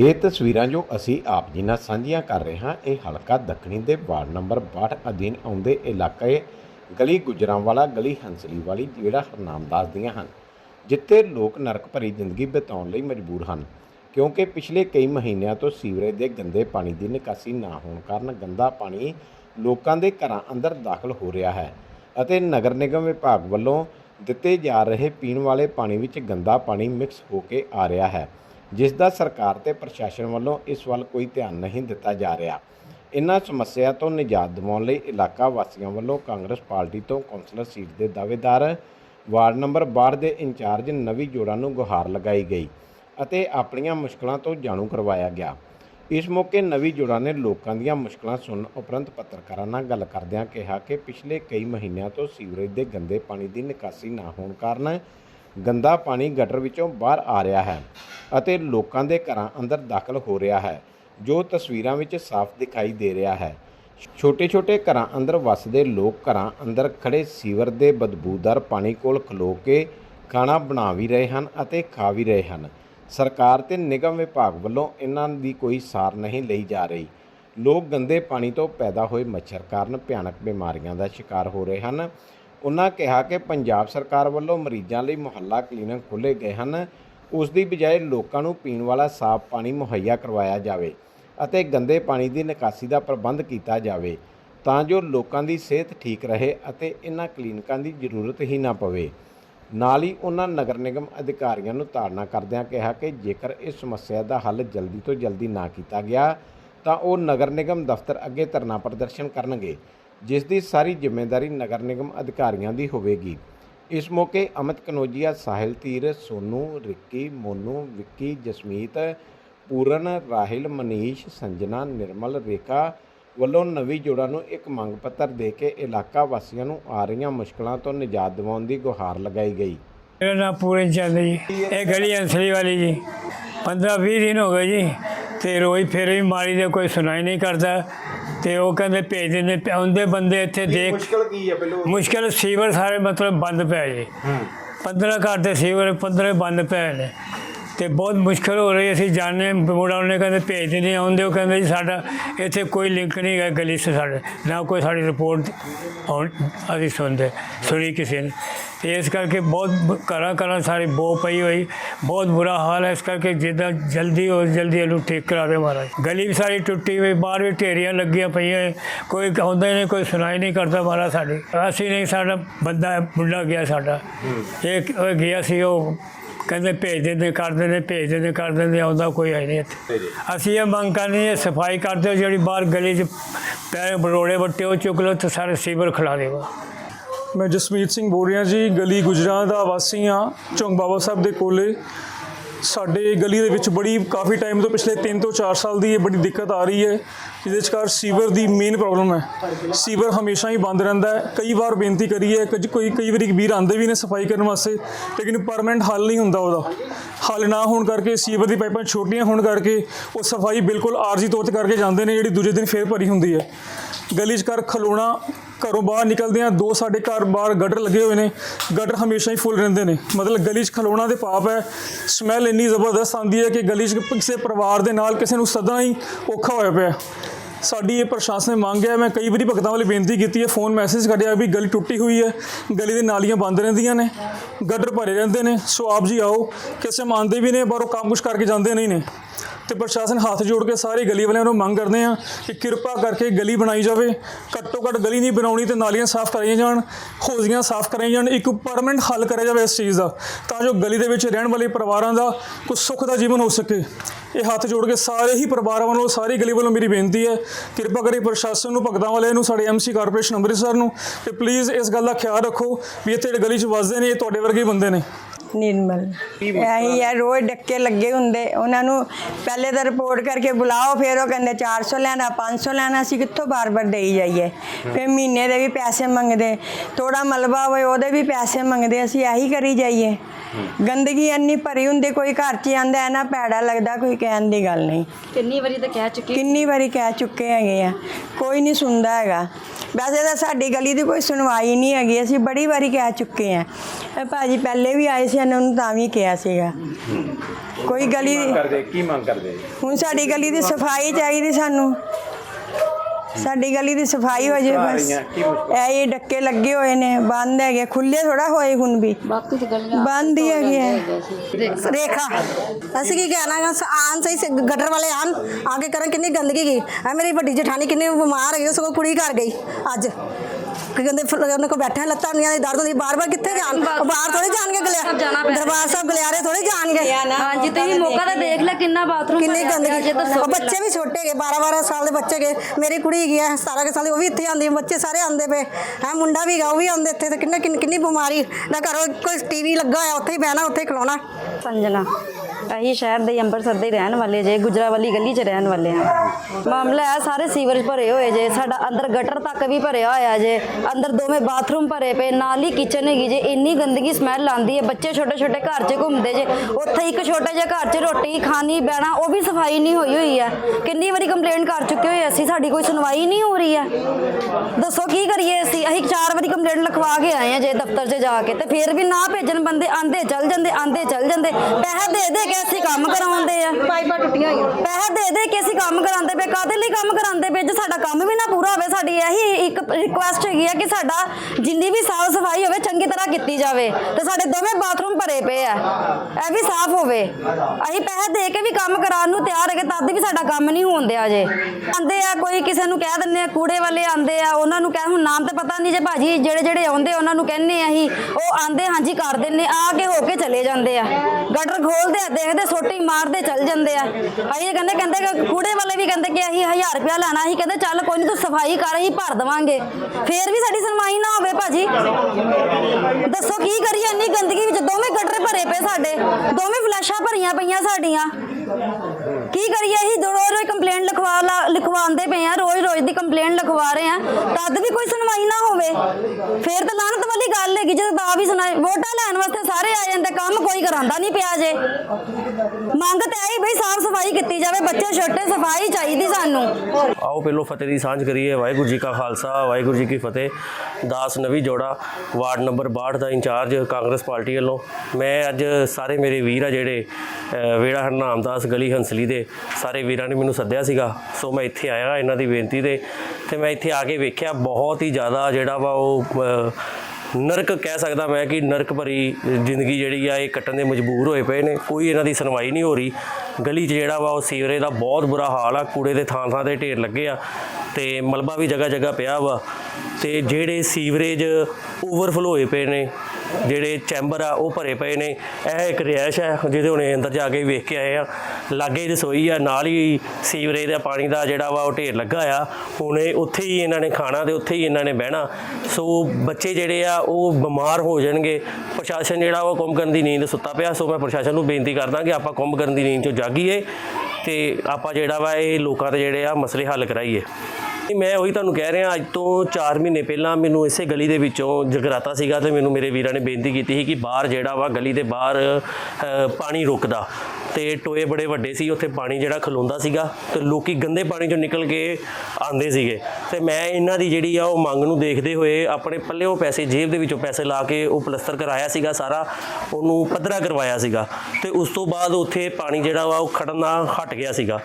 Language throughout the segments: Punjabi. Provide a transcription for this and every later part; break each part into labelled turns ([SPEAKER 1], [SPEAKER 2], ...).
[SPEAKER 1] ਇਹ ਤਸਵੀਰਾਂ ਜੋ ਅਸੀਂ ਆਪ ਜੀ ਨਾਲ ਸਾਂਝੀਆਂ ਕਰ ਰਹੇ ਹਾਂ, ਇਹ ਹਲਕਾ ਦੱਖਣੀ ਦੇ ਵਾਰਡ ਨੰਬਰ 62 ਅਧੀਨ ਆਉਂਦੇ ਇਲਾਕੇ ਗਲੀ ਗੁਜਰਾਂਵਾਲਾ, ਗਲੀ ਹੰਸਲੀ ਵਾਲੀ ਜਿਹੜਾ ਹਰਨਾਮਦਾਸ ਦੀਆਂ ਹਨ, ਜਿੱਥੇ ਲੋਕ ਨਰਕ ਭਰੀ ਜ਼ਿੰਦਗੀ ਬਿਤਾਉਣ ਲਈ ਮਜਬੂਰ ਹਨ। ਕਿਉਂਕਿ ਪਿਛਲੇ ਕਈ ਮਹੀਨਿਆਂ ਤੋਂ ਸੀਵਰੇਜ ਦੇ ਗੰਦੇ ਪਾਣੀ ਦੀ ਨਿਕਾਸੀ ਨਾ ਹੋਣ ਕਾਰਨ ਗੰਦਾ ਪਾਣੀ ਲੋਕਾਂ ਦੇ ਘਰਾਂ ਅੰਦਰ ਦਾਖਲ ਹੋ ਰਿਹਾ ਹੈ ਅਤੇ ਨਗਰ ਨਿਗਮ ਵਿਭਾਗ ਵੱਲੋਂ ਦਿੱਤੇ ਜਾ ਰਹੇ ਪੀਣ ਵਾਲੇ ਪਾਣੀ ਵਿੱਚ ਗੰਦਾ ਪਾਣੀ ਮਿਕਸ ਹੋ ਕੇ ਆ ਰਿਹਾ ਹੈ। ਜਿਸ ਦਾ ਸਰਕਾਰ ਤੇ ਪ੍ਰਸ਼ਾਸਨ ਵੱਲੋਂ ਇਸ ਵੱਲ ਕੋਈ ਧਿਆਨ ਨਹੀਂ ਦਿੱਤਾ ਜਾ ਰਿਹਾ। ਇਨ੍ਹਾਂ ਸਮੱਸਿਆ ਤੋਂ ਨਿਜਾਤ ਦਿਵਾਉਣ ਲਈ ਇਲਾਕਾ ਵਾਸੀਆਂ ਵੱਲੋਂ ਕਾਂਗਰਸ ਪਾਰਟੀ ਤੋਂ ਕੌਂਸਲਰ ਸੀਟ ਦੇ ਦਾਅਵੇਦਾਰ, ਵਾਰਡ ਨੰਬਰ 62 ਦੇ ਇੰਚਾਰਜ ਨਵੀ ਜੋੜਾ ਨੂੰ ਗੁਹਾਰ ਲਗਾਈ ਗਈ ਅਤੇ ਆਪਣੀਆਂ ਮੁਸ਼ਕਲਾਂ ਤੋਂ ਜਾਣੂ ਕਰਵਾਇਆ ਗਿਆ। ਇਸ ਮੌਕੇ ਨਵੀ ਜੋੜਾ ਨੇ ਲੋਕਾਂ ਦੀਆਂ ਮੁਸ਼ਕਲਾਂ ਸੁਣਨ ਉਪਰੰਤ ਪੱਤਰਕਾਰਾਂ ਨਾਲ ਗੱਲ ਕਰਦਿਆਂ ਕਿਹਾ ਕਿ ਪਿਛਲੇ ਕਈ ਮਹੀਨਿਆਂ ਤੋਂ ਸੀਵਰੇਜ ਦੇ ਗੰਦੇ ਪਾਣੀ ਦੀ ਨਿਕਾਸੀ ਨਾ ਹੋਣ ਕਾਰਨ ਗੰਦਾ ਪਾਣੀ ਗਟਰ ਵਿੱਚੋਂ ਬਾਹਰ ਆ ਰਿਹਾ ਹੈ ਅਤੇ ਲੋਕਾਂ ਦੇ ਘਰਾਂ ਅੰਦਰ ਦਾਖਲ ਹੋ ਰਿਹਾ ਹੈ, ਜੋ ਤਸਵੀਰਾਂ ਵਿੱਚ ਸਾਫ਼ ਦਿਖਾਈ ਦੇ ਰਿਹਾ ਹੈ। ਛੋਟੇ-ਛੋਟੇ ਘਰਾਂ ਅੰਦਰ ਵੱਸਦੇ ਲੋਕ ਘਰਾਂ ਅੰਦਰ ਖੜੇ ਸੀਵਰ ਦੇ ਬਦਬੂਦਾਰ ਪਾਣੀ ਕੋਲ ਖਲੋ ਕੇ ਖਾਣਾ ਬਣਾ ਵੀ ਰਹੇ ਹਨ ਅਤੇ ਖਾ ਵੀ ਰਹੇ ਹਨ। ਸਰਕਾਰ ਤੇ ਨਿਗਮ ਵਿਭਾਗ ਵੱਲੋਂ ਇਹਨਾਂ ਦੀ ਕੋਈ ਸਾਰ ਨਹੀਂ ਲਈ ਜਾ ਰਹੀ। ਲੋਕ ਗੰਦੇ ਪਾਣੀ ਤੋਂ ਪੈਦਾ ਹੋਏ ਮੱਛਰ ਕਾਰਨ ਭਿਆਨਕ ਬਿਮਾਰੀਆਂ ਦਾ ਸ਼ਿਕਾਰ ਹੋ ਰਹੇ ਹਨ। ਉਹਨਾਂ ਕਿਹਾ ਕਿ ਪੰਜਾਬ ਸਰਕਾਰ ਵੱਲੋਂ ਮਰੀਜ਼ਾਂ ਲਈ ਮੁਹੱਲਾ ਕਲੀਨਿਕ ਖੋਲ੍ਹੇ ਗਏ ਹਨ। ਉਸ ਦੀ ਬਜਾਏ ਲੋਕਾਂ ਨੂੰ ਪੀਣ ਵਾਲਾ ਸਾਫ਼ ਪਾਣੀ ਮੁਹੱਈਆ ਕਰਵਾਇਆ ਜਾਵੇ ਅਤੇ ਗੰਦੇ ਪਾਣੀ ਦੀ ਨਿਕਾਸੀ ਦਾ ਪ੍ਰਬੰਧ ਕੀਤਾ ਜਾਵੇ ਤਾਂ ਜੋ ਲੋਕਾਂ ਦੀ ਸਿਹਤ ਠੀਕ ਰਹੇ ਅਤੇ ਇਹਨਾਂ ਕਲੀਨਿਕਾਂ ਦੀ ਜ਼ਰੂਰਤ ਹੀ ਨਾ ਪਵੇ। ਨਾਲ ਹੀ ਉਹਨਾਂ ਨਗਰ ਨਿਗਮ ਅਧਿਕਾਰੀਆਂ ਨੂੰ ਧਾਰਨਾ ਕਰਦਿਆਂ ਕਿਹਾ ਕਿ ਜੇਕਰ ਇਸ ਸਮੱਸਿਆ ਦਾ ਹੱਲ ਜਲਦੀ ਤੋਂ ਜਲਦੀ ਨਾ ਕੀਤਾ ਗਿਆ ਤਾਂ ਉਹ ਨਗਰ ਨਿਗਮ ਦਫ਼ਤਰ ਅੱਗੇ ਧਰਨਾ ਪ੍ਰਦਰਸ਼ਨ ਕਰਨਗੇ ਜਿਸ ਦੀ ਸਾਰੀ ਜ਼ਿੰਮੇਵਾਰੀ ਨਗਰ ਨਿਗਮ ਅਧਿਕਾਰੀਆਂ ਦੀ ਹੋਵੇਗੀ। ਇਸ ਮੌਕੇ ਅਮਿਤ ਕਨੋਜੀਆ, ਸਾਹਿਲ ਧੀਰ ਸੋਨੂ, ਰਿੱਕੀ, ਮੋਨੂ, ਵਿੱਕੀ, ਜਸਮੀਤ, ਪੂਰਨ, ਰਾਹਿਲ, ਮਨੀਸ਼, ਸੰਜਨਾ, ਨਿਰਮਲ, ਰੇਖਾ ਵੱਲੋਂ ਨਵੀਂ ਜੋੜਾਂ ਨੂੰ ਇੱਕ ਮੰਗ ਪੱਤਰ ਦੇ ਕੇ ਇਲਾਕਾ ਵਾਸੀਆਂ ਨੂੰ ਆ ਰਹੀਆਂ ਮੁਸ਼ਕਲਾਂ ਤੋਂ ਨਿਜਾਤ ਦਿਵਾਉਣ ਦੀ ਗੁਹਾਰ ਲਗਾਈ ਗਈ।
[SPEAKER 2] ਮੇਰਾ ਨਾਮ ਪੂਰਨ ਚੰਦ ਜੀ। ਇਹ ਗਲੀ ਅੰਸਲੀ ਵਾਲੀ ਜੀ। 15 20 ਦਿਨ ਹੋ ਗਏ ਜੀ ਤੇ ਰੋਈ ਫਿਰ ਵੀ ਮਾਰੀ ਦੇ ਕੋਈ ਸੁਣਾਈ ਨਹੀਂ ਕਰਦਾ। ਤੇ ਉਹ ਕਹਿੰਦੇ ਭੇਜ ਦਿੰਦੇ ਪ- ਆਉਂਦੇ ਬੰਦੇ ਇੱਥੇ ਦੇਖ
[SPEAKER 1] ਮੁਸ਼ਕਲ ਕੀ ਹੈ ਪਹਿਲਾਂ?
[SPEAKER 2] ਮੁਸ਼ਕਲ ਸੀਵਰ ਸਾਰੇ ਮਤਲਬ ਬੰਦ ਪਏ ਜੀ। 15 ਘਰ ਦੇ ਸੀਵਰ 15 ਬੰਦ ਪਏ ਨੇ। ਤੇ ਬਹੁਤ ਮੁਸ਼ਕਲ ਹੋ ਰਹੀ। ਅਸੀਂ ਜਾਣਦੇ ਮੁੰਡਾ ਉਹਨੇ ਕਹਿੰਦੇ ਭੇਜ ਦਿੰਦੇ ਆਉਂਦੇ ਉਹ ਕਹਿੰਦੇ ਜੀ ਸਾਡਾ ਇੱਥੇ ਕੋਈ ਲਿੰਕ ਨਹੀਂ ਹੈ ਗਲੀ ਸੇ ਸਾਡੇ ਨਾ ਕੋਈ ਸਾਡੀ ਰਿਪੋਰਟ ਆਉਣ ਅਸੀਂ ਸੁਣਦੇ ਸੁਣੀ ਕਿਸੇ ਨੇ। ਤੇ ਇਸ ਕਰਕੇ ਬਹੁਤ ਘਰਾਂ ਘਰਾਂ ਸਾਰੀ ਬੋ ਪਈ ਹੋਈ ਬਹੁਤ ਬੁਰਾ ਹਾਲ ਹੈ। ਇਸ ਕਰਕੇ ਜਿੱਦਾਂ ਜਲਦੀ ਹੋ ਜਲਦੀ ਇਹਨੂੰ ਠੀਕ ਕਰਾ ਦੇ ਮਹਾਰਾਜ। ਗਲੀ ਵੀ ਸਾਰੀ ਟੁੱਟੀ ਹੋਈ ਬਾਹਰ ਵੀ ਢੇਰੀਆਂ ਲੱਗੀਆਂ ਪਈਆਂ ਕੋਈ ਆਉਂਦਾ ਹੀ ਨਹੀਂ ਕੋਈ ਸੁਣਾਈ ਨਹੀਂ ਕਰਦਾ ਮਹਾਰਾਜ ਸਾਡੀ। ਅਸੀਂ ਨਹੀਂ ਸਾਡਾ ਬੰਦਾ ਮੁੰਡਾ ਗਿਆ ਸਾਡਾ। ਇੱਕ ਉਹ ਗਿਆ ਸੀ ਉਹ ਕਹਿੰਦੇ ਭੇਜ ਦਿੰਦੇ ਕਰ ਦਿੰਦੇ ਭੇਜ ਦਿੰਦੇ ਕਰ ਦਿੰਦੇ ਆਉਂਦਾ ਕੋਈ ਹੈ ਨਹੀਂ ਇੱਥੇ। ਅਸੀਂ ਇਹ ਮੰਗ ਕਰਨੀ ਹੈ ਸਫ਼ਾਈ ਕਰਦੇ ਹੋ ਜਿਹੜੀ ਬਾਹਰ ਗਲੀ 'ਚ ਪੈਰ ਬਰੋੜੇ ਵੱਟੇ ਉਹ ਚੁੱਕ ਲਓ ਤੇ ਸਾਰੇ ਸੀਵਰ ਖਿਲਾ ਦੇਵਾ
[SPEAKER 3] ਮੈਂ ਜਸਮੀਤ ਸਿੰਘ ਬੋਲ ਰਿਹਾ ਜੀ ਗਲੀ ਗੁਜਰਾਂ ਦਾ ਵਾਸੀ ਹਾਂ ਚੌਂਕ ਬਾਬਾ ਸਾਹਿਬ ਦੇ ਕੋਲੇ। ਸਾਡੇ ਗਲੀ ਦੇ ਵਿੱਚ ਬੜੀ ਕਾਫੀ ਟਾਈਮ ਤੋਂ ਪਿਛਲੇ 3 ਤੋਂ 4 ਸਾਲ ਦੀ ਇਹ ਬੜੀ ਦਿੱਕਤ ਆ ਰਹੀ ਹੈ, ਜਿਹਦੇ 'ਚ ਵਿਚਕਾਰ ਸੀਵਰ ਦੀ ਮੇਨ ਪ੍ਰੋਬਲਮ ਹੈ। ਸੀਵਰ ਹਮੇਸ਼ਾ ਹੀ ਬੰਦ ਰਹਿੰਦਾ ਹੈ। ਕਈ ਵਾਰ ਬੇਨਤੀ ਕਰੀ ਹੈ ਕੁਝ ਕੋਈ, ਕਈ ਵਾਰੀ ਵੀਰ ਆਂਦੇ ਵੀ ਨੇ ਸਫ਼ਾਈ ਕਰਨ ਵਾਸਤੇ, ਲੇਕਿਨ ਪਰਮਨੈਂਟ ਹੱਲ ਨਹੀਂ ਹੁੰਦਾ ਉਹਦਾ। ਹੱਲ ਨਾ ਹੋਣ ਕਰਕੇ ਸੀਵਰ ਦੀ ਪਾਈਪਾਂ ਛੋਟੀਆਂ ਹੋਣ ਕਰਕੇ ਉਹ ਸਫ਼ਾਈ ਬਿਲਕੁਲ ਆਰਜ਼ੀ ਤੌਰ ਤੇ ਕਰਕੇ ਜਾਂਦੇ ਨੇ, ਜਿਹੜੀ ਦੂਜੇ ਦਿਨ ਫੇਰ ਭਰੀ ਹੁੰਦੀ ਹੈ। ਗਲੀ 'ਚ ਘਰ ਖਲੋਣਾ ਘਰੋਂ ਬਾਹਰ ਨਿਕਲਦੇ ਆ ਦੋ ਸਾਡੇ ਘਰ ਬਾਹਰ ਗਟਰ ਲੱਗੇ ਹੋਏ ਨੇ। ਗਟਰ ਹਮੇਸ਼ਾ ਹੀ ਫੁੱਲ ਰਹਿੰਦੇ ਨੇ। ਮਤਲਬ ਗਲੀ 'ਚ ਖਲੋਣਾ ਦੇ ਪਾਪ ਹੈ। ਸਮੈਲ ਇੰਨੀ ਜ਼ਬਰਦਸਤ ਆਉਂਦੀ ਹੈ ਕਿ ਗਲੀ 'ਚ ਕਿਸੇ ਪਰਿਵਾਰ ਦੇ ਨਾਲ ਕਿਸੇ ਨੂੰ ਸਦਾ ਹੀ ਔਖਾ ਹੋਇਆ ਪਿਆ। ਸਾਡੀ ਇਹ ਪ੍ਰਸ਼ਾਸਨ ਨੇ ਮੰਗ ਹੈ। ਮੈਂ ਕਈ ਵਾਰੀ ਭਗਤਾਂ ਵਾਲੇ ਬੇਨਤੀ ਕੀਤੀ ਹੈ। ਫੋਨ ਮੈਸੇਜ ਕਰਿਆ ਵੀ ਗਲੀ ਟੁੱਟੀ ਹੋਈ ਹੈ। ਗਲੀ ਦੇ ਨਾਲੀਆਂ ਬੰਦ ਰਹਿੰਦੀਆਂ ਨੇ। ਗਟਰ ਭਰੇ ਰਹਿੰਦੇ ਨੇ। ਸੋ ਆਪ ਜੀ ਆਓ। ਕਿਸੇ ਮੰਨਦੇ ਵੀ ਨੇ, ਪਰ ਉਹ ਕੰਮ ਕੁਛ ਕਰਕੇ ਜਾਂਦੇ ਨਹੀਂ ਨੇ। ਤੇ ਪ੍ਰਸ਼ਾਸਨ ਹੱਥ ਜੋੜ ਕੇ ਸਾਰੇ ਗਲੀ ਵਾਲਿਆਂ ਨੂੰ ਮੰਗ ਕਰਦੇ ਆ ਕਿ ਕਿਰਪਾ ਕਰਕੇ ਗਲੀ ਬਣਾਈ ਜਾਵੇ। ਘੱਟੋ ਘੱਟ ਗਲੀ ਨਹੀਂ ਬਣਾਉਣੀ ਤੇ ਨਾਲੀਆਂ ਸਾਫ਼ ਕਰਾਈਆਂ ਜਾਣ, ਹੌਜ਼ੀਆਂ ਸਾਫ਼ ਕਰਾਈਆਂ ਜਾਣ, ਇੱਕ ਪਰਮਨੈਂਟ ਹੱਲ ਕਰਿਆ ਜਾਵੇ ਇਸ ਚੀਜ਼ ਦਾ, ਤਾਂ ਜੋ ਗਲੀ ਦੇ ਵਿੱਚ ਰਹਿਣ ਵਾਲੇ ਪਰਿਵਾਰਾਂ ਦਾ ਕੁਝ ਸੁੱਖ ਦਾ ਜੀਵਨ ਹੋ ਸਕੇ। ਇਹ ਹੱਥ ਜੋੜ ਕੇ ਸਾਰੇ ਹੀ ਪਰਿਵਾਰਾਂ ਵੱਲੋਂ, ਸਾਰੀ ਗਲੀ ਵੱਲੋਂ ਮੇਰੀ ਬੇਨਤੀ ਹੈ, ਕਿਰਪਾ ਕਰੀ ਪ੍ਰਸ਼ਾਸਨ ਨੂੰ, ਭਗਤਾਂ ਵਾਲਿਆਂ ਨੂੰ, ਸਾਡੇ ਐਮਸੀ ਕਾਰਪੋਰੇਸ਼ਨ ਅੰਮ੍ਰਿਤਸਰ ਨੂੰ, ਤੇ ਪਲੀਜ਼ ਇਸ ਗੱਲ ਦਾ ਖਿਆਲ ਰੱਖੋ ਵੀ ਇੱਥੇ ਜਿਹੜੇ ਗਲੀ 'ਚ ਵੱਸਦੇ ਨੇ, ਇਹ ਤੁਹਾਡੇ ਵਰਗੇ ਹੀ ਬੰਦੇ ਨੇ।
[SPEAKER 4] ਨਿਰਮਲ। ਇਹੀ ਹੈ ਰੋਜ਼ ਡੱਕੇ ਲੱਗੇ ਹੁੰਦੇ। ਉਹਨਾਂ ਨੂੰ ਪਹਿਲੇ ਤਾਂ ਰਿਪੋਰਟ ਕਰਕੇ ਬੁਲਾਓ ਫਿਰ ਉਹ ਕਹਿੰਦੇ 400 ਲੈਣਾ 500 ਲੈਣਾ ਅਸੀਂ ਕਿੱਥੋਂ ਬਾਰ-ਬਾਰ ਦੇਈ ਜਾਈਏ? ਫਿਰ ਮਹੀਨੇ ਦੇ ਵੀ ਪੈਸੇ ਮੰਗਦੇ। ਥੋੜਾ ਮਲਬਾ ਹੋਏ ਉਹਦੇ ਵੀ ਪੈਸੇ ਮੰਗਦੇ ਅਸੀਂ ਇਹੀ ਕਰੀ ਜਾਈਏ। ਗੰਦਗੀ ਇੰਨੀ ਭਰੀ ਹੁੰਦੀ ਕੋਈ ਘਰ 'ਚ ਆਂਦਾ ਨਾ ਭੈੜਾ ਲੱਗਦਾ ਕੋਈ ਕਹਿਣ ਦੀ ਗੱਲ ਨਹੀਂ।
[SPEAKER 5] ਕਿੰਨੀ ਵਾਰੀ ਤਾਂ ਕਹਿ ਚੁੱਕੀ
[SPEAKER 4] ਕਿੰਨੀ ਵਾਰੀ ਕਹਿ ਚੁੱਕੇ ਹੈਗੇ ਆ। ਕੋਈ ਨਹੀਂ ਸੁਣਦਾ ਹੈਗਾ। ਵੈਸੇ ਤਾਂ ਸਾਡੀ ਗਲੀ ਦੀ ਕੋਈ ਸੁਣਵਾਈ ਨਹੀਂ ਹੈਗੀ ਅਸੀਂ ਬੜੀ ਵਾਰੀ ਕਹਿ ਚੁੱਕੇ ਆ। ਭਾਜੀ ਪਹਿਲੇ ਵੀ ਆਏ ਸੀ ਅਸੀਂ ਇਹਨਾਂ ਨੂੰ ਤਾਂ ਵੀ ਕਿਹਾ ਸੀਗਾ। ਕੋਈ ਗਲੀ
[SPEAKER 1] ਕਰਦੇ? ਕੀ ਮੰਗ ਕਰਦੇ?
[SPEAKER 4] ਹੁਣ ਸਾਡੀ ਗਲੀ ਦੀ ਸਫ਼ਾਈ ਚਾਹੀਦੀ ਸਾਨੂੰ। ਸਾਡੀ ਗਲੀ ਦੀ ਸਫ਼ਾਈ ਹੋ ਜਾਏ ਬਸ।
[SPEAKER 1] ਮੁਸ਼ਕਿਲ?
[SPEAKER 4] ਇਹ ਡੱਕੇ ਲੱਗੇ ਹੋਏ ਨੇ ਬੰਦ ਹੈਗੇ ਖੁੱਲੇ ਥੋੜਾ ਹੋਏ ਹੁਣ ਵੀ।
[SPEAKER 5] ਬਾਕੀ ਤੇ ਗਲੀਆਂ
[SPEAKER 4] ਬੰਦ ਹੀ ਹੈਗੇ ਆ।
[SPEAKER 6] ਰੇਖਾ ਅਸੀਂ ਕੀ ਕਹਿਣਾ ਹੈ ਆਨ ਸਹੀ ਸੇ ਗਟਰ ਵਾਲੇ ਆਨ ਆਗੇ ਕਰਨ ਕਿੰਨੀ ਗੰਦਗੀ ਗਈ। ਐ ਮੇਰੀ ਵੱਡੀ ਜਠਾਣੀ ਕਿੰਨੀ ਬਿਮਾਰ ਹੈਗੀ ਉਸ ਕੋ ਕੁੜੀ ਘਰ ਗਈ ਅੱਜ। ਕੀ ਕਹਿੰਦੇ ਫਿਰ ਉਹਨਾਂ ਕੋ ਬੈਠੇ ਲੱਤਾਂ ਨੀਆਂ ਦੀ ਦਰਦ ਹੁੰਦੀ ਬਾਰ-ਬਾਰ ਕਿੱਥੇ ਜਾਣ? ਉਹ ਬਾਹਰ ਥੋੜੇ ਜਾਣਗੇ ਗਲਿਆ। ਦਰਬਾਰ ਸਾਹਿਬ ਗਲਿਆਰੇ ਥੋੜੇ ਜਾਣਗੇ।
[SPEAKER 5] ਹਾਂਜੀ ਤੁਸੀਂ ਮੌਕਾ ਤਾਂ ਦੇਖ ਲੈ ਕਿੰਨਾ ਬਾਥਰੂਮ
[SPEAKER 6] ਕਿੰਨੀ ਗੰਦਗੀ ਉਹ ਬੱਚੇ ਵੀ ਛੋਟੇ ਗਏ 12-12 ਸਾਲ ਦੇ ਬੱਚੇ ਗਏ। ਮੇਰੀ ਕੁੜੀ ਹੈਗੀ ਹੈ 17 ਕੁ ਸਾਲ ਦੀ ਉਹ ਵੀ ਇੱਥੇ ਆਉਂਦੀ ਬੱਚੇ ਸਾਰੇ ਆਉਂਦੇ ਪਏ। ਹੈ ਮੁੰਡਾ ਵੀ ਹੈਗਾ ਉਹ ਵੀ ਆਉਂਦੇ ਇੱਥੇ। ਤੇ ਕਿੰਨਾ ਕਿੰਨੀ ਕਿੰਨੀ ਬਿਮਾਰੀ। ਨਾ ਘਰੋਂ ਕੋਈ ਟੀਵੀ ਲੱਗਾ ਹੋਇਆ ਉੱਥੇ ਹੀ ਬਹਿਣਾ ਉੱਥੇ ਹੀ ਖਲੋਣਾ।
[SPEAKER 5] ਸੰਜਨਾ ਅਸੀਂ ਸ਼ਹਿਰ ਦੇ ਅੰਮ੍ਰਿਤਸਰ ਦੇ ਰਹਿਣ ਵਾਲੇ ਜੇ, ਗੁਜਰਾਵਾਲੀ ਗਲੀ 'ਚ ਰਹਿਣ ਵਾਲੇ ਆ। ਮਾਮਲਾ ਹੈ ਸਾਰੇ ਸੀਵਰੇਜ ਭਰੇ ਹੋਏ ਜੇ, ਸਾਡਾ ਅੰਦਰ ਗਟਰ ਤੱਕ ਵੀ ਭਰਿਆ ਹੋਇਆ ਜੇ, ਅੰਦਰ ਦੋਵੇਂ ਬਾਥਰੂਮ ਭਰੇ ਪਏ, ਨਾਲ ਹੀ ਕਿਚਨ ਹੈਗੀ ਜੇ, ਇੰਨੀ ਗੰਦਗੀ ਸਮੈਲ ਆਉਂਦੀ ਹੈ, ਬੱਚੇ ਛੋਟੇ ਛੋਟੇ ਘਰ 'ਚ ਘੁੰਮਦੇ ਜੇ, ਉੱਥੇ ਇੱਕ ਛੋਟਾ ਜਿਹਾ ਘਰ 'ਚ ਰੋਟੀ, ਖਾਣੀ, ਬਹਿਣਾ, ਉਹ ਵੀ ਸਫ਼ਾਈ ਨਹੀਂ ਹੋਈ ਹੋਈ ਹੈ। ਕਿੰਨੀ ਵਾਰੀ ਕੰਪਲੇਂਟ ਕਰ ਚੁੱਕੇ ਹੋਏ ਅਸੀਂ, ਸਾਡੀ ਕੋਈ ਸੁਣਵਾਈ ਨਹੀਂ ਹੋ ਰਹੀ ਹੈ। ਦੱਸੋ ਕੀ ਕਰੀਏ ਅਸੀਂ? ਅਸੀਂ ਚਾਰ ਵਾਰੀ ਕੰਪਲੇਂਟ ਲਿਖਵਾ ਕੇ ਆਏ ਆ ਜੇ ਦਫ਼ਤਰ 'ਚ ਜਾ ਕੇ, ਤੇ ਫਿਰ ਵੀ ਨਾ ਭੇਜਣ ਬੰਦੇ ਆਂਦੇ ਚੱਲ ਜਾਂਦੇ ਆਂਦੇ ਚੱਲ ਜਾਂਦੇ, ਪੈਸੇ ਦੇ ਦੇ ਕੇ ਅਸੀਂ ਕੰਮ ਕਰਾਉਂਦੇ ਆ।
[SPEAKER 6] ਪਾਈਪਾਂ ਟੁੱਟੀਆਂ ਹੋਈਆਂ।
[SPEAKER 5] ਪੈਸੇ ਦੇ ਦੇ ਕੇ ਅਸੀਂ ਕੰਮ ਕਰਾਉਂਦੇ ਪਏ ਕਾਦੇ ਲਈ ਕੰਮ ਕਰਾਉਂਦੇ ਪਏ? ਜੇ ਸਾਡਾ ਕੰਮ ਵੀ ਨਾ ਪੂਰਾ ਹੋਵੇ ਸਾਡੀ ਇਹੀ ਇੱਕ ਰਿਕੁਐਸਟ ਹੈਗੀ ਆ ਕਿ ਸਾਡਾ ਜਿੰਨੀ ਵੀ ਸਾਫ਼ ਸਫ਼ਾਈ ਹੋਵੇ ਚੰਗੀ ਤਰ੍ਹਾਂ ਕੀਤੀ ਜਾਵੇ। ਤੇ ਸਾਡੇ ਦੋਵੇਂ ਬਾਥਰੂਮ ਭਰੇ ਪਏ ਆ। ਇਹ ਵੀ ਸਾਫ਼ ਹੋਵੇ। ਅਸੀਂ ਪੈਸੇ ਦੇ ਕੇ ਵੀ ਕੰਮ ਕਰਾਉਣ ਨੂੰ ਤਿਆਰ ਹੈਗੇ ਤਦ ਵੀ ਸਾਡਾ ਕੰਮ ਨਹੀਂ ਹੋਣ ਦਿਆ ਜੇ। ਆਂਦੇ ਆ ਕੋਈ ਕਿਸੇ ਨੂੰ ਕਹਿ ਦਿੰਦੇ ਆ ਕੂੜੇ ਵਾਲੇ ਆਂਦੇ ਆ ਉਹਨਾਂ ਨੂੰ ਕਹਿ ਹੁਣ ਨਾਮ ਤੇ ਪਤਾ ਨਹੀਂ ਜੇ ਭਾਜੀ ਜਿਹੜੇ ਜਿਹੜੇ ਆਉਂਦੇ ਉਹਨਾਂ ਨੂੰ ਕਹਿੰਨੇ ਆ ਅਸੀਂ ਉਹ ਆਂਦੇ ਹਾਂਜੀ ਕਰ ਦਿੰਨੇ ਆ ਕੇ ਹੋ ਕੇ ਚਲੇ ਜਾਂਦੇ ਆ। ਗਟਰ ਖੋਲਦੇ ਆ ਦੇਖਦੇ ਸੋਟੀ ਮਾਰਦੇ ਚੱਲ ਜਾਂਦੇ ਆ। ਅਸੀਂ ਕਹਿੰਦੇ ਕਹਿੰਦੇ ਕਿ ਕੂੜੇ ਵਾਲੇ ਵੀ ਕਹਿੰਦੇ ਕਿ ਅਸੀਂ 1000 ਰੁਪਇਆ ਲੈਣਾ। ਅਸੀਂ ਕਹਿੰਦੇ, ਚੱਲ ਕੋਈ ਨਹੀਂ ਤੂੰ ਸਫ਼ਾਈ ਕਰ, ਅਸੀਂ ਭਰ ਦੇਵਾਂਗੇ। ਫੇਰ ਵੀ ਸਾਡੀ ਸੁਣਵਾਈ ਨਾ ਹੋਵੇ ਭਾਜੀ। ਦੱਸੋ ਕੀ ਕਰੀਏ? ਇੰਨੀ ਗੰਦਗੀ ਵਿੱਚ ਦੋਵੇਂ ਗਟਰ ਭਰੇ ਪਏ ਸਾਡੇ। ਦੋਵੇਂ ਫਲੈਸ਼ਾਂ ਭਰੀਆਂ ਪਈਆਂ ਸਾਡੀਆਂ। ਕੀ ਕਰੀਏ, ਅਸੀਂ ਰੋਜ਼ ਰੋਜ਼ ਕੰਪਲੇਂਟ ਲਿਖਵਾ ਲਾ- ਲਿਖਵਾਉਂਦੇ ਪਏ ਆ ਰੋਜ਼ ਰੋਜ਼ ਦੀ ਕੰਪਲੇਂਟ ਲਿਖਵਾ ਰਹੇ ਆ ਤਦ ਵੀ ਕੋਈ ਸੁਣਵਾਈ ਨਾ ਹੋਵੇ। ਫੇਰ ਤਾਂ ਲਾਹਨਤ ਵਾਲੀ ਗੱਲ ਹੈਗੀ, ਜਦੋਂ ਤਾਂ ਵੀ ਸੁਣਾਈ, ਵੋਟਾਂ ਲੈਣ ਵਾਸਤੇ ਸਾਰੇ ਆ ਜਾਂਦੇ, ਕੰਮ ਕੋਈ ਕਰਾਂਦਾ ਨਹੀਂ ਪਿਆ ਜੇ। ਮੰਗ ਤੇ ਆਈ ਬਈ ਸਾਫ਼ ਸਫ਼ਾਈ ਕੀਤੀ ਜਾਵੇ, ਬੱਚੇ ਛੋਟੇ, ਸਫ਼ਾਈ ਚਾਹੀਦੀ ਸਾਨੂੰ।
[SPEAKER 7] ਆਓ ਪਹਿਲੋਂ ਫਤਿਹ ਦੀ ਸਾਂਝ ਕਰੀਏ। ਵਾਹਿਗੁਰੂ ਜੀ ਕਾ ਖਾਲਸਾ, ਵਾਹਿਗੁਰੂ ਜੀ ਕੀ ਫਤਿਹ। ਦਾਸ ਨਵੀ ਜੋੜਾ, ਵਾਰਡ ਨੰਬਰ 62 ਦਾ ਇੰਚਾਰਜ ਕਾਂਗਰਸ ਪਾਰਟੀ ਵੱਲੋਂ। ਮੈਂ ਅੱਜ ਸਾਰੇ ਮੇਰੇ ਵੀਰ ਆ ਜਿਹੜੇ ਵੇੜਾ ਹਰਨਾਮ ਦਾਸ, ਗਲੀ ਹੰਸਲੀ ਦੇ ਸਾਰੇ ਵੀਰਾਂ ਨੇ ਮੈਨੂੰ ਸੱਦਿਆ ਸੀਗਾ। ਸੋ ਮੈਂ ਇੱਥੇ ਆਇਆ ਇਹਨਾਂ ਦੀ ਬੇਨਤੀ ਤੇ ਤੇ ਮੈਂ ਇੱਥੇ ਆ ਕੇ ਵੇਖਿਆ, ਬਹੁਤ ਹੀ ਜ਼ਿਆਦਾ ਜਿਹੜਾ ਵਾ ਉਹ ਨਰਕ ਕਹਿ ਸਕਦਾ ਮੈਂ ਕਿ ਨਰਕ ਭਰੀ ਜ਼ਿੰਦਗੀ ਜਿਹੜੀ ਆ, ਇਹ ਕੱਟਣ ਦੇ ਮਜਬੂਰ ਹੋਏ ਪਏ ਨੇ। ਕੋਈ ਇਹਨਾਂ ਦੀ ਸੁਣਵਾਈ ਨਹੀਂ ਹੋ ਰਹੀ। ਗਲੀ 'ਚ ਜਿਹੜਾ ਵਾ ਉਹ ਸੀਵਰੇਜ ਦਾ ਬਹੁਤ ਬੁਰਾ ਹਾਲ ਆ, ਕੂੜੇ ਦੇ ਥਾਂ ਥਾਂ ਤੇ ਢੇਰ ਲੱਗੇ ਆ ਤੇ ਮਲਬਾ ਵੀ ਜਗ੍ਹਾ ਜਗ੍ਹਾ ਪਿਆ ਵਾ ਤੇ ਜਿਹੜੇ ਸੀਵਰੇਜ ਓਵਰਫਲੋ ਹੋਏ ਪਏ ਨੇ ਜਿਹੜੇ ਚੈਂਬਰ ਆ, ਉਹ ਭਰੇ ਪਏ ਨੇ। ਇਹ ਇੱਕ ਰਿਹਾਇਸ਼ ਹੈ, ਜਿਹਦੇ ਹੁਣੇ ਅੰਦਰ ਜਾ ਕੇ ਵੇਖ ਕੇ ਆਏ ਆ। ਲਾਗੇ ਰਸੋਈ ਆ, ਨਾਲ ਹੀ ਸੀਵਰੇਜ ਦਾ ਪਾਣੀ ਦਾ ਜਿਹੜਾ ਵਾ, ਉਹ ਢੇਰ ਲੱਗਾ ਆ। ਹੁਣੇ ਉੱਥੇ ਹੀ ਇਹਨਾਂ ਨੇ ਖਾਣਾ ਤੇ ਉੱਥੇ ਹੀ ਇਹਨਾਂ ਨੇ ਬਹਿਣਾ। ਸੋ ਬੱਚੇ ਜਿਹੜੇ ਆ, ਉਹ ਬਿਮਾਰ ਹੋ ਜਾਣਗੇ। ਪ੍ਰਸ਼ਾਸਨ ਜਿਹੜਾ ਵਾ ਕੁੰਭ ਕਰਨ ਦੀ ਨੀਂਦ ਸੁੱਤਾ ਪਿਆ, ਸੋ ਮੈਂ ਪ੍ਰਸ਼ਾਸਨ ਨੂੰ ਬੇਨਤੀ ਕਰਦਾ ਕਿ ਆਪਾਂ ਕੁੰਭ ਕਰਨ ਦੀ ਨੀਂਦ ਚੋਂ ਜਾਗੀਏ ਤੇ ਆਪਾਂ ਜਿਹੜਾ ਵਾ, ਇਹ ਲੋਕਾਂ 'ਤੇ ਜਿਹੜੇ ਆ, ਮਸਲੇ ਹੱਲ ਕਰਾਈਏ। ਮੈਂ ਉਹੀ ਤੁਹਾਨੂੰ ਕਹਿ ਰਿਹਾ ਅੱਜ ਤੋਂ 4 ਮਹੀਨੇ ਪਹਿਲਾਂ ਮੈਨੂੰ ਇਸੇ ਗਲੀ ਦੇ ਵਿੱਚੋਂ ਜਗਰਾਤਾ ਸੀਗਾ ਤੇ ਮੈਨੂੰ ਮੇਰੇ ਵੀਰਾਂ ਨੇ ਬੇਨਤੀ ਕੀਤੀ ਸੀ ਕਿ ਬਾਹਰ ਜਿਹੜਾ ਵਾ ਗਲੀ ਦੇ ਬਾਹਰ ਅ, ਪਾਣੀ ਰੁਕਦਾ। ਤੇ ਟੋਏ ਬੜੇ ਵੱਡੇ ਸੀ, ਉੱਥੇ ਪਾਣੀ ਜਿਹੜਾ ਖਲੋਂਦਾ ਸੀਗਾ ਤੇ ਲੋਕੀ ਗੰਦੇ ਪਾਣੀ ਚੋਂ ਨਿਕਲ ਕੇ ਆਂਦੇ ਸੀਗੇ। ਤੇ ਮੈਂ ਇਹਨਾਂ ਦੀ ਜਿਹੜੀ ਆ, ਉਹ ਮੰਗ ਨੂੰ ਦੇਖਦੇ ਹੋਏ ਆਪਣੇ ਪੱਲਿਓਂ ਪੈਸੇ, ਜੇਬ ਦੇ ਵਿੱਚੋਂ ਪੈਸੇ ਲਾ ਕੇ ਉਹ ਪਲਸਤਰ ਕਰਾਇਆ ਸੀਗਾ ਸਾਰਾ, ਉਹਨੂੰ ਪੱਧਰਾ ਕਰਵਾਇਆ ਸੀਗਾ। ਤੇ ਉਸ ਤੋਂ ਬਾਅਦ ਉੱਥੇ ਪਾਣੀ ਜਿਹੜਾ ਵਾ, ਉਹ ਖੜਨਾ ਹਟ ਗਿਆ ਸੀਗਾ।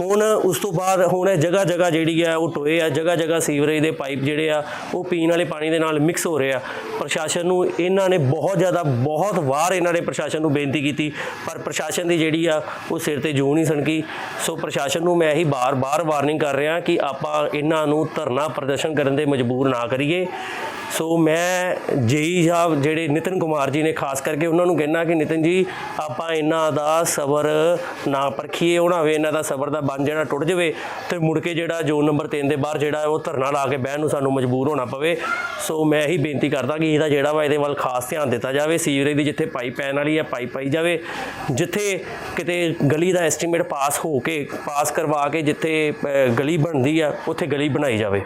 [SPEAKER 7] ਹੁਣ ਉਸ ਤੋਂ ਬਾਅਦ, ਹੁਣ ਇਹ ਜਗ੍ਹਾ ਜਗ੍ਹਾ ਜਿਹੜੀ ਆ, ਉਹ ਟੋਏ ਆ ਜਗ੍ਹਾ ਜਗ੍ਹਾ ਸੀਵਰੇਜ ਦੇ ਪਾਈਪ ਜਿਹੜੇ ਆ, ਉਹ ਪੀਣ ਵਾਲੇ ਪਾਣੀ ਦੇ ਨਾਲ ਮਿਕਸ ਹੋ ਰਹੇ ਆ। ਪ੍ਰਸ਼ਾਸਨ ਨੂੰ ਇਹਨਾਂ ਨੇ ਬਹੁਤ ਜ਼ਿਆਦਾ, ਬਹੁਤ ਵਾਰ ਇਹਨਾਂ ਨੇ ਪ੍ਰਸ਼ਾਸਨ ਨੂੰ ਬੇਨਤੀ ਕੀਤੀ, ਪਰ ਪ੍ਰਸ਼ਾਸਨ ਦੀ ਜਿਹੜੀ ਆ, ਉਹ ਸਿਰ ਤੇ ਜੂ ਨਹੀਂ ਸਣਕੀ। ਸੋ ਪ੍ਰਸ਼ਾਸਨ ਨੂੰ ਮੈਂ ਇਹੀ ਬਾਰ-ਬਾਰ ਵਾਰਨਿੰਗ ਕਰ ਰਿਹਾ ਕਿ ਆਪਾਂ ਇਹਨਾਂ ਨੂੰ ਧਰਨਾ ਪ੍ਰਦਰਸ਼ਨ ਕਰਨ ਦੇ ਮਜਬੂਰ ਨਾ ਕਰੀਏ। ਸੋ ਮੈਂ ਜੇਈ ਸਾਹਿਬ ਜਿਹੜੇ ਨਿਤਨ ਕੁਮਾਰ ਜੀ ਨੇ, ਖਾਸ ਕਰਕੇ ਉਹਨਾਂ ਨੂੰ ਕਹਿਣਾ ਕਿ ਨਿਤਨ ਜੀ, ਆਪਾਂ ਇਹਨਾਂ ਦਾ ਸਬਰ ਨਾ ਪਰਖੀਏ ਉਹਨਾਂ ਵੇ ਇਹਨਾਂ ਦਾ ਸਬਰ ਦਾ ਬੰਨ ਜਿਹੜਾ ਟੁੱਟ ਜਾਵੇ ਤੇ ਮੁੜ ਕੇ ਜਿਹੜਾ ਜ਼ੋਨ ਨੰਬਰ 3 ਦੇ ਬਾਹਰ ਜਿਹੜਾ ਉਹ ਧਰਨਾ ਲਾ ਕੇ ਬਹਿਣ ਨੂੰ ਸਾਨੂੰ ਮਜਬੂਰ ਹੋਣਾ ਪਵੇ। ਸੋ ਮੈਂ ਇਹੀ ਬੇਨਤੀ ਕਰਦਾ ਕਿ ਇਹਦਾ ਜਿਹੜਾ ਵਾ ਇਹਦੇ ਵੱਲ ਖਾਸ ਧਿਆਨ ਦਿੱਤਾ ਜਾਵੇ। ਸੀਵਰੇਜ ਦੀ ਜਿੱਥੇ ਪਾਈਪ ਪੈਣ ਵਾਲੀ ਹੈ, ਪਾਈਪ ਪਾਈ ਜਾਵੇ। ਜਿੱਥੇ ਕਿਤੇ ਗਲੀ ਦਾ ਐਸਟੀਮੇਟ ਪਾਸ ਹੋ ਕੇ, ਪਾਸ ਕਰਵਾ ਕੇ ਜਿੱਥੇ ਗਲੀ ਬਣਦੀ ਆ, ਉੱਥੇ ਗਲੀ ਬਣਾਈ ਜਾਵੇ।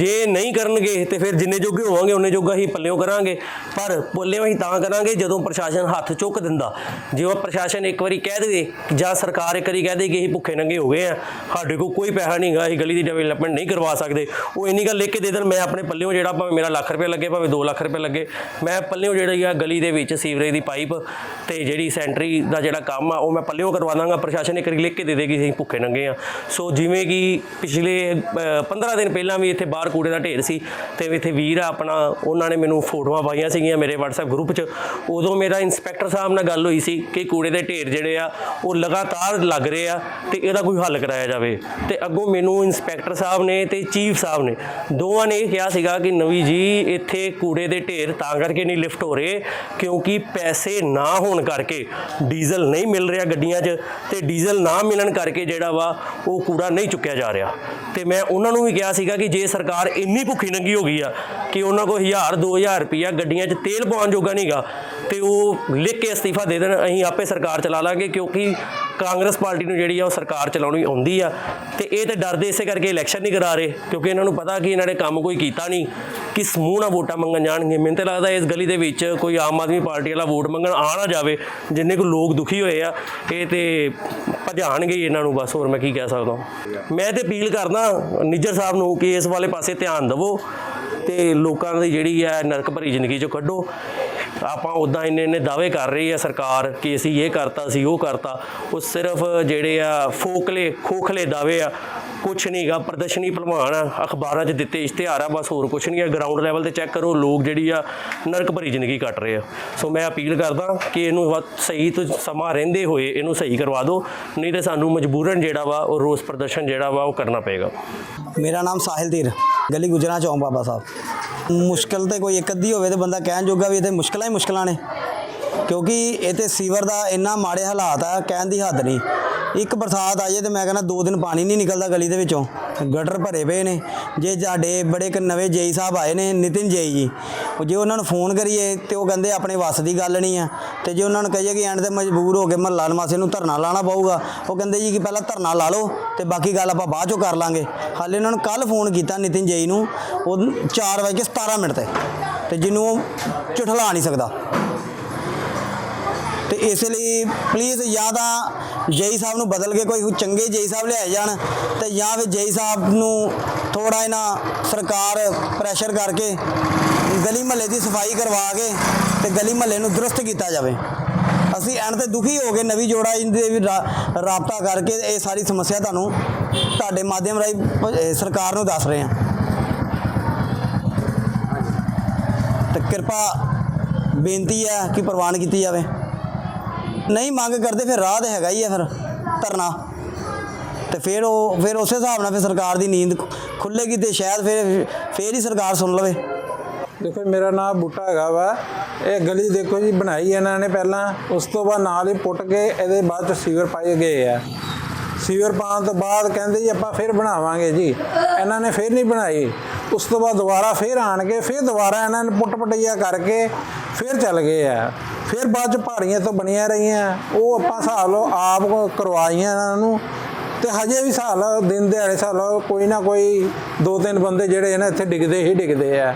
[SPEAKER 7] ਜੇ ਨਹੀਂ ਕਰਨਗੇ ਤੇ ਫਿਰ ਜਿੰਨੇ ਜੋਗੇ ਹੋਵਾਂਗੇ ਉਹਨੇ ਜੋਗਾ ਹੀ ਪੱਲਿਓ ਕਰਾਂਗੇ। ਪਰ ਪੱਲਿਓ ਹੀ ਤਾਂ ਕਰਾਂਗੇ ਜਦੋਂ ਪ੍ਰਸ਼ਾਸਨ ਹੱਥ ਚੁੱਕ ਦਿੰਦਾ। ਜੇ ਉਹ ਪ੍ਰਸ਼ਾਸਨ ਇੱਕ ਵਾਰੀ ਕਹਿ ਦੇਵੇ ਜਾਂ ਸਰਕਾਰ ਇੱਕ ਵਾਰੀ ਕਹਿ ਦੇ ਕਿ ਅਸੀਂ ਭੁੱਖੇ ਨੰਗੇ ਹੋ ਗਏ ਆ ਸਾਡੇ ਕੋਲ ਕੋਈ ਪੈਸਾ ਨਹੀਂਗਾ ਅਸੀਂ ਗਲੀ ਦੀ ਡਿਵੈਲਪਮੈਂਟ ਨਹੀਂ ਕਰਵਾ ਸਕਦੇ। ਉਹ ਇੰਨੀ ਗੱਲ ਲਿਖ ਕੇ ਦੇ ਦੇਣ ਮੈਂ ਆਪਣੇ ਪੱਲਿਓ ਜਿਹੜਾ ਭਾਵੇਂ ਮੇਰਾ ਲੱਖ ਰੁਪਏ ਲੱਗੇ ਭਾਵੇਂ 2 ਲੱਖ ਰੁਪਏ ਲੱਗੇ ਮੈਂ ਪੱਲਿਓ ਜਿਹੜੀ ਆ ਗਲੀ ਦੇ ਵਿੱਚ ਸੀਵਰੇਜ ਦੀ ਪਾਈਪ ਤੇ ਜਿਹੜੀ ਸੈਂਟਰੀ ਦਾ ਜਿਹੜਾ ਕੰਮ ਆ ਉਹ ਮੈਂ ਪੱਲਿਓ ਕਰਵਾ ਦਾਂਗਾ। ਪ੍ਰਸ਼ਾਸਨ ਇੱਕ ਵਾਰੀ ਲਿਖ ਕੇ ਦੇ ਦੇਗੀ ਅਸੀਂ ਭੁੱਖੇ ਨੰਗੇ ਆ। ਸੋ ਜਿਵੇਂ ਕਿ ਪਿਛਲੇ ਅ, 15 ਦਿਨ ਪਹਿਲਾਂ ਵੀ ਇੱਥੇ ਬਾਹਰ ਕੂੜੇ ਦਾ ਢੇਰ ਸੀ ਤੇ ਇੱਥੇ ਵੀਰ ਆ ਆਪਣਾ, ਉਹਨਾਂ ਨੇ ਮੈਨੂੰ ਫੋਟੋਆਂ ਪਾਈਆਂ ਸੀਗੀਆਂ ਮੇਰੇ WhatsApp ਗਰੁੱਪ 'ਚ। ਉਦੋਂ ਮੇਰਾ ਇੰਸਪੈਕਟਰ ਸਾਹਿਬ ਨਾਲ ਗੱਲ ਹੋਈ ਸੀ ਕਿ ਕੂੜੇ ਦੇ ਢੇਰ ਜਿਹੜੇ ਆ, ਉਹ ਲਗਾਤਾਰ ਲੱਗ ਰਹੇ ਆ ਤੇ ਇਹਦਾ ਕੋਈ ਹੱਲ ਕਰਾਇਆ ਜਾਵੇ। ਤੇ ਅੱਗੋਂ ਮੈਨੂੰ ਇੰਸਪੈਕਟਰ ਸਾਹਿਬ ਨੇ ਤੇ ਚੀਫ ਸਾਹਿਬ ਨੇ ਦੋਵਾਂ ਨੇ ਇਹ ਕਿਹਾ ਸੀਗਾ ਕਿ ਨਵੀ ਜੀ, ਇੱਥੇ ਕੂੜੇ ਦੇ ਢੇਰ ਤਾਂ ਕਰਕੇ ਨਹੀਂ ਲਿਫਟ ਹੋ ਰਹੇ ਕਿਉਂਕਿ ਪੈਸੇ ਨਾ ਹੋਣ ਕਰਕੇ ਡੀਜ਼ਲ ਨਹੀਂ ਮਿਲ ਰਿਹਾ ਗੱਡੀਆਂ 'ਚ ਤੇ ਡੀਜ਼ਲ ਨਾ ਮਿਲਣ ਕਰਕੇ ਜਿਹੜਾ ਵਾ ਉਹ ਕੂੜਾ ਨਹੀਂ ਚੁੱਕਿਆ ਜਾ ਰਿਹਾ। ਤੇ ਮੈਂ ਉਹਨਾਂ ਨੂੰ ਵੀ ਕਿਹਾ ਸੀਗਾ ਕਿ ਜੇ ਸਰਕਾਰ ਇੰਨੀ ਭੁੱਖੀ ਨੰਗੀ ਹੋ ਗਈ ਆ ਕਿ ਉਹਨਾਂ ਕੋਲ 1000 2000 ਰੁਪਈਆ ਗੱਡੀਆਂ 'ਚ ਤੇਲ ਪਾਉਣ ਜੋਗਾ ਨਹੀਂਗਾ ਤੇ ਉਹ ਲਿਖ ਕੇ ਅਸਤੀਫਾ ਦੇ ਦੇਣ, ਅਸੀਂ ਆਪੇ ਸਰਕਾਰ ਚਲਾ ਲਾਂਗੇ ਕਿਉਂਕਿ ਕਾਂਗਰਸ ਪਾਰਟੀ ਨੂੰ ਜਿਹੜੀ ਆ ਉਹ ਸਰਕਾਰ ਚਲਾਉਣੀ ਆਉਂਦੀ ਆ। ਤੇ ਇਹ ਤੇ ਡਰਦੇ ਇਸੇ ਕਰਕੇ ਇਲੈਕਸ਼ਨ ਨਹੀਂ ਕਰਾ ਰਹੇ, ਕਿਉਂਕਿ ਇਹਨਾਂ ਨੂੰ ਪਤਾ ਕਿ ਇਹਨਾਂ ਨੇ ਕੰਮ ਕੋਈ ਕੀਤਾ ਨਹੀਂ, ਕਿ ਸਮੂਹ ਨਾਲ ਵੋਟਾਂ ਮੰਗਣ ਜਾਣਗੇ। ਮੈਨੂੰ ਤਾਂ ਲੱਗਦਾ ਇਸ ਗਲੀ ਦੇ ਵਿੱਚ ਕੋਈ ਆਮ ਆਦਮੀ ਪਾਰਟੀ ਵਾਲਾ ਵੋਟ ਮੰਗਣ ਆ ਨਾ ਜਾਵੇ, ਜਿੰਨੇ ਕੋ ਲੋਕ ਦੁਖੀ ਹੋਏ ਆ, ਇਹ ਤੇ ਭਜਾਣਗੇ ਇਹਨਾਂ ਨੂੰ, ਬਸ ਹੋਰ ਮੈਂ ਕੀ ਕਹਿ ਸਕਦਾ ਮੈਂ ਤੇ ਅਪੀਲ ਕਰਦਾ ਨਿੱਜਰ ਸਾਹਿਬ ਨੂੰ ਕਿ ਇਸ ਵਾਲੇ ਪਾਸੇ ਧਿਆਨ ਦਿਵੋ ਤੇ ਲੋਕਾਂ ਦੀ ਜਿਹੜੀ ਹੈ ਨਰਕ ਭਰੀ ਜ਼ਿੰਦਗੀ ਚੋਂ ਕੱਢੋ। ਆਪਾਂ ਉਦਾਂ ਇੰਨੇ ਇੰਨੇ ਦਾਅਵੇ ਕਰ ਰਹੀ ਹੈ ਸਰਕਾਰ ਕਿ ਅਸੀਂ ਇਹ ਕਰਤਾ ਸੀ ਉਹ ਕਰਤਾ। ਉਹ ਸਿਰਫ ਜਿਹੜੇ ਆ ਫੋਕਲੇ, ਖੋਖਲੇ ਦਾਅਵੇ ਆ ਕੁਛ ਨਹੀਂਗਾ ਪ੍ਰਦਰਸ਼ਨੀ ਭਲਵਾਨ ਆ ਅਖਬਾਰਾਂ 'ਚ ਦਿੱਤੇ ਇਸ਼ਤਿਹਾਰ ਆ ਬਸ ਹੋਰ ਕੁਛ ਨਹੀਂ ਆ ਗਰਾਊਂਡ ਲੈਵਲ ਤੇ ਚੈੱਕ ਕਰੋ, ਲੋਕ ਜਿਹੜੀ ਆ, ਨਰਕ ਭਰੀ ਜ਼ਿੰਦਗੀ ਕੱਟ ਰਹੇ ਆ। ਸੋ ਮੈਂ ਅਪੀਲ ਕਰਦਾ ਕਿ ਇਹਨੂੰ ਵੱਧ ਸਹੀ ਤੋਂ ਸਮਾਂ ਰਹਿੰਦੇ ਹੋਏ ਇਹਨੂੰ ਸਹੀ ਕਰਵਾ ਦਿਓ, ਨਹੀਂ ਤੇ ਸਾਨੂੰ ਮਜਬੂਰਨ ਜਿਹੜਾ ਵਾ, ਉਹ ਰੋਸ ਪ੍ਰਦਰਸ਼ਨ ਜਿਹੜਾ ਵਾ, ਉਹ ਕਰਨਾ ਪਏਗਾ।
[SPEAKER 8] ਮੇਰਾ ਨਾਮ ਸਾਹਿਲ ਧੀਰ, ਗਲੀ ਗੁਜਰਾ ਚੌਂਕ ਬਾਬਾ ਸਾਹਿਬ। ਮੁਸ਼ਕਲ ਤੇ ਕੋਈ ਇੱਕ ਅੱਧੀ ਹੋਵੇ ਤੇ ਬੰਦਾ ਕਹਿਣ ਜੋਗਾ ਵੀ ਇਹ ਮੁਸ਼ਕਲਾਂ ਹੀ ਮੁਸ਼ਕਲਾਂ ਨੇ। ਕਿਉਂਕਿ ਇਹ ਤੇ ਸੀਵਰ ਦਾ ਇੰਨਾ ਮਾੜੇ ਹਾਲਾਤ ਆ, ਕਹਿਣ ਦੀ ਹੱਦ ਨਹੀਂ। ਇੱਕ ਬਰਸਾਤ ਆ ਜੇ ਤੇ ਮੈਂ ਕਹਿੰਦਾ ਦੋ ਦਿਨ ਪਾਣੀ ਨਹੀਂ ਨਿਕਲਦਾ ਗਲੀ ਦੇ ਵਿੱਚੋਂ। ਗਟਰ ਭਰੇ ਪਏ ਨੇ। ਜੇ ਸਾਡੇ ਬੜੇ ਇੱਕ ਨਵੇਂ ਜੇਈ ਸਾਹਿਬ ਆਏ ਨੇ, ਨਿਤਿਨ ਜੇਈ ਜੀ, ਉਹ ਜੇ ਉਹਨਾਂ ਨੂੰ ਫੋਨ ਕਰੀਏ ਤੇ ਉਹ ਕਹਿੰਦੇ ਆਪਣੇ ਵੱਸ ਦੀ ਗੱਲ ਨਹੀਂ ਆ ਤੇ ਜੇ ਉਹਨਾਂ ਨੂੰ ਕਹੀਏ ਕਿ ਐਂਡ ਤੇ ਮਜਬੂਰ ਹੋ ਕੇ ਮਹੱਲਾ ਨਿਵਾਸੀ ਨੂੰ ਧਰਨਾ ਲਾਣਾ ਪਊਗਾ, ਉਹ ਕਹਿੰਦੇ ਜੀ ਕਿ ਪਹਿਲਾਂ ਧਰਨਾ ਲਾ ਲਓ ਤੇ ਬਾਕੀ ਗੱਲ ਆਪਾਂ ਬਾਅਦ ਚੋਂ ਕਰ ਲਾਂਗੇ। ਹਾਲੇ ਉਹਨਾਂ ਨੂੰ ਕੱਲ ਫੋਨ ਕੀਤਾ ਨਿਤਿਨ ਜੇਈ ਨੂੰ, ਉਹ 4 ਵਜੇ 17 ਮਿੰਟ ਤੇ। ਤੇ ਜਿਹਨੂੰ ਉਹ ਝੁਠਲਾ ਨਹੀਂ ਸਕਦਾ। ਤੇ ਇਸ ਲਈ ਪਲੀਜ਼ ਜਾਂ ਤਾਂ ਜੇਈ ਸਾਹਿਬ ਨੂੰ ਬਦਲ ਕੇ ਕੋਈ ਚੰਗੇ ਜੇਈ ਸਾਹਿਬ ਲਿਆਏ ਜਾਣ ਤੇ ਜਾਂ ਫਿਰ ਜੇਈ ਸਾਹਿਬ ਨੂੰ ਥੋੜਾ ਇਹਨਾਂ ਸਰਕਾਰ ਪ੍ਰੈਸ਼ਰ ਕਰਕੇ ਗਲੀ ਮਹੱਲੇ ਦੀ ਸਫ਼ਾਈ ਕਰਵਾ ਕੇ ਤੇ ਗਲੀ ਮਹੱਲੇ ਨੂੰ ਦਰੁਸਤ ਕੀਤਾ ਜਾਵੇ। ਅਸੀਂ ਐਂਡ ਤੇ ਦੁਖੀ ਹੋ ਗਏ ਨਵੀਂ ਜੋੜਾ ਦੇ ਵੀ ਰਾਬਤਾ ਕਰਕੇ ਇਹ ਸਾਰੀ ਸਮੱਸਿਆ ਤੁਹਾਨੂੰ ਤੁਹਾਡੇ ਮਾਧਿਅਮ ਰਾਹੀਂ ਸਰਕਾਰ ਨੂੰ ਦੱਸ ਰਹੇ ਹਾਂ। ਤੇ ਕਿਰਪਾ ਬੇਨਤੀ ਹੈ ਕਿ ਪ੍ਰਵਾਨ ਕੀਤੀ ਜਾਵੇ। ਨਹੀਂ, ਮੰਗ ਕਰਦੇ, ਫਿਰ ਰਾਹ ਤੇ ਹੈਗਾ ਹੀ ਹੈ ਫਿਰ, ਧਰਨਾ। ਤੇ ਫਿਰ ਉਹ, ਫਿਰ ਉਸੇ ਹਿਸਾਬ ਨਾਲ ਫਿਰ ਸਰਕਾਰ ਦੀ ਨੀਂਦ ਖੁੱਲੇਗੀ ਤੇ ਸ਼ਾਇਦ ਫਿਰ ਫਿਰ ਹੀ ਸਰਕਾਰ ਸੁਣ ਲਵੇ।
[SPEAKER 9] ਦੇਖੋ ਮੇਰਾ ਨਾਮ ਬੂਟਾ ਹੈਗਾ ਵਾ। ਇਹ ਗਲੀ ਦੇਖੋ ਜੀ, ਬਣਾਈ ਇਹਨਾਂ ਨੇ ਪਹਿਲਾਂ। ਉਸ ਤੋਂ ਬਾਅਦ ਨਾਲ ਹੀ ਪੁੱਟ ਕੇ ਇਹਦੇ ਬਾਅਦ ਚ ਸੀਵਰ ਪਾਏ ਗਏ ਆ। ਸੀਵਰ ਪਾਉਣ ਤੋਂ ਬਾਅਦ ਕਹਿੰਦੇ ਜੀ, ਆਪਾਂ ਫਿਰ ਬਣਾਵਾਂਗੇ ਜੀ। ਇਹਨਾਂ ਨੇ ਫਿਰ ਨਹੀਂ ਬਣਾਈ। ਉਸ ਤੋਂ ਬਾਅਦ ਦੁਬਾਰਾ ਫਿਰ ਆਣ ਕੇ ਫਿਰ ਦੁਬਾਰਾ ਇਹਨਾਂ ਨੇ ਪੁੱਟ ਪਟਈਆ ਕਰਕੇ ਫਿਰ ਚੱਲ ਗਏ ਆ। ਫਿਰ ਬਾਅਦ ਚ ਪਹਾੜੀਆਂ ਤੋਂ ਬਣੀਆਂ ਰਹੀਆਂ। ਉਹ ਆਪਾਂ ਹਿਸਾਬ ਲਓ ਆਪ ਕਰਵਾਈਆਂ ਇਹਨਾਂ ਨੂੰ। ਤੇ ਹਜੇ ਵੀ ਹਿਸਾਬ ਲਓ ਦਿਨ ਦਿਹਾੜੇ ਹਿਸਾਬ ਲਓ ਕੋਈ ਨਾ ਕੋਈ ਦੋ ਤਿੰਨ ਬੰਦੇ ਜਿਹੜੇ ਨੇ ਇੱਥੇ ਡਿੱਗਦੇ ਹੀ ਡਿੱਗਦੇ ਆ।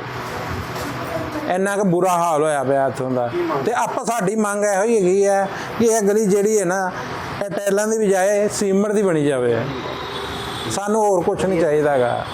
[SPEAKER 9] ਇੰਨਾ ਕੁ ਬੁਰਾ ਹਾਲ ਹੋਇਆ ਪਿਆ ਇੱਥੋਂ ਦਾ। ਤੇ ਆਪਾਂ ਸਾਡੀ ਮੰਗ ਇਹੋ ਹੀ ਹੈਗੀ ਹੈ ਕਿ ਇਹ ਗਲੀ ਜਿਹੜੀ ਹੈ ਨਾ, ਇਹ ਟੈਲਾਂ ਦੀ ਬਜਾਏ ਸੀਮਰ ਦੀ ਬਣੀ ਜਾਵੇ। ਸਾਨੂੰ ਹੋਰ ਕੁਝ ਨਹੀਂ ਚਾਹੀਦਾ ਹੈਗਾ।